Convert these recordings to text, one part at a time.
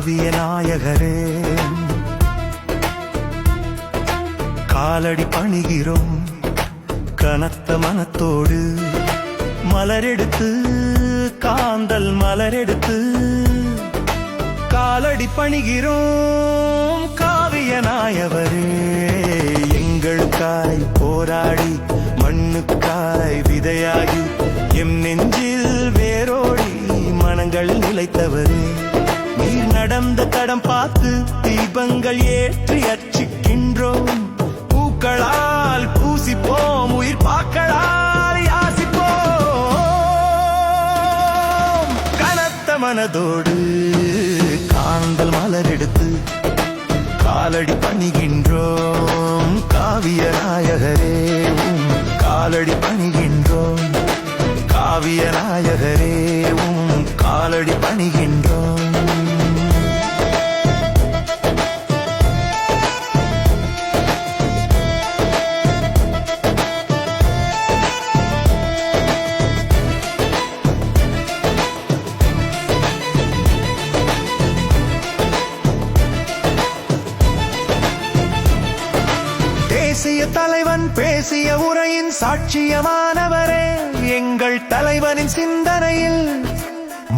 காவிய நாயகரே. காலடி பணிகிறோம் கனத்த மனத்தோடு. மலரெடுத்து காந்தல் மலரெடுத்து. காலடி பணிகிறோம் காவிய நாயவரே. எங்களுக்காய் போராடி மண்ணுக்காய் விதையாகி தீபங்கள் ஏற்றி அர்ச்சிக்கின்றோம். பூக்களால் பூசிப்போம் உயிர் பாக்களால் யாசிப்போம். கனத்த மனதோடு காந்தல் மலரெடுத்து காலடி பணிகின்றோம். காவிய நாயகரே காலடி பணிகின்றோம். காவிய நாயகரே காலடி பணிகின்றோம். தேசிய தலைவன் பேசிய உரையின் சாட்சியமானவரே. எங்கள் தலைவனின் சிந்தனையில்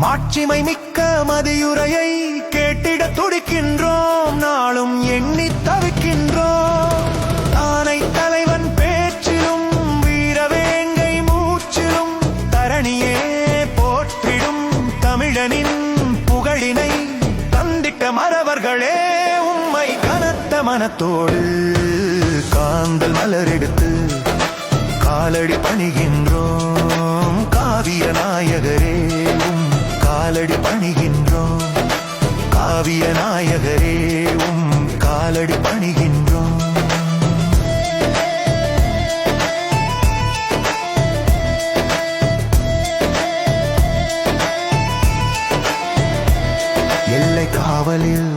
மாட்சிமை மிக்க மதியுரையை கேட்டிட துடிக்கின்றோம். நாளும் எண்ணி தவிக்கின்றோம். தானை தலைவன் பேச்சிலும் வீரவேங்கை மூச்சிலும் தரணியே போற்றிடும் தமிழனின் புகழினை தந்திட்ட மறவர்களே. உம்மை கனத்த மனத்தோடு காந்தல் மலரெடுத்து காலடி பணிகின்றோம். காவிய நாயகரே உம் காலடி பணிகின்றோம். காவிய நாயகரே உம் காலடி பணிகின்றோம். எல்லை காவலில்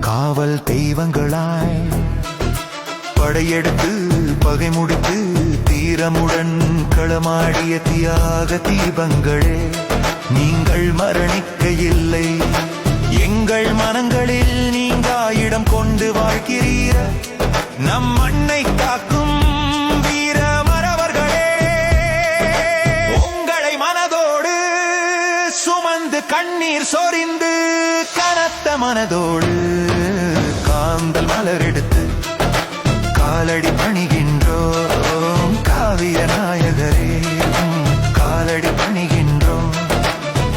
காவல் தெய்வங்களாய் படையெடுத்து பகை முடித்து தீரமுடன் களமாடிய தியாக தீபங்களே நீங்கள் மரணிக்க இல்லை எங்கள் மனங்களில் நீங்கா இடம் கொண்டு வாழ்கிறீர நம் மண்ணை காக்கும் வீர மறவர்களே. உங்களை மனதோடு சுமந்து கண்ணீர் சொரிந்து கனத்த மனதோடு காந்தல் மலரெடுத்து காலடி பணிகின்றோம். காவிய நாயகரே காலடி பணிகின்றோம்.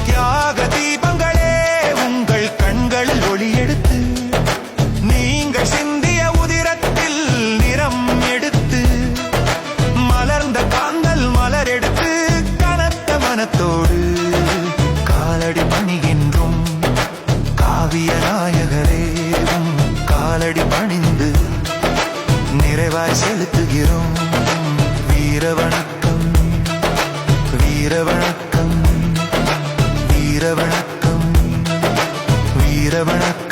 தியாக தீபங்களே உங்கள் கண்களில் ஒளி எடுத்து நீங்கள் சிந்திய உதிரத்தில் நிறம் எடுத்து மலர்ந்த காந்தல் மலர் எடுத்து கனத்த மனத்தோடு காலடி பணிகின்றோம். காவிய நாயகர் இரவணக்கு